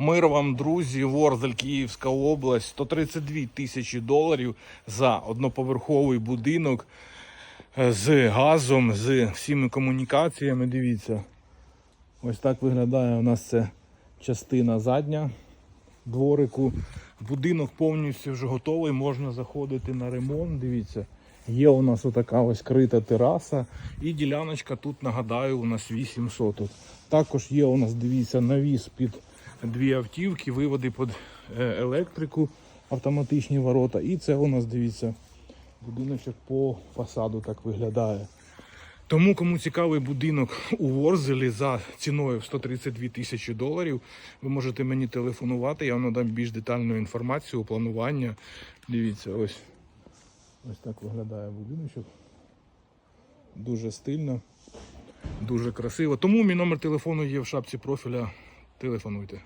Мир вам, друзі, Ворзель, Київська область, 132 тисячі доларів за одноповерховий будинок е, з газом, з всіми комунікаціями. Дивіться, ось так виглядає у нас це частина задня дворику. Будинок повністю вже готовий, можна заходити на ремонт. Дивіться, є у нас отака ось крита тераса. І діляночка тут, нагадаю, у нас 8 соток. Також є у нас, дивіться, навіс під дві автівки, виводи під е, електрику, автоматичні ворота. І це у нас, дивіться, будиночок по фасаду так виглядає. Тому, кому цікавий будинок у Ворзелі за ціною в 132 тисячі доларів, ви можете мені телефонувати, я вам надам більш детальну інформацію, планування. Дивіться, ось, ось так виглядає будиночок. Дуже стильно, дуже красиво. Тому мій номер телефону є в шапці профіля. Телефонуйте.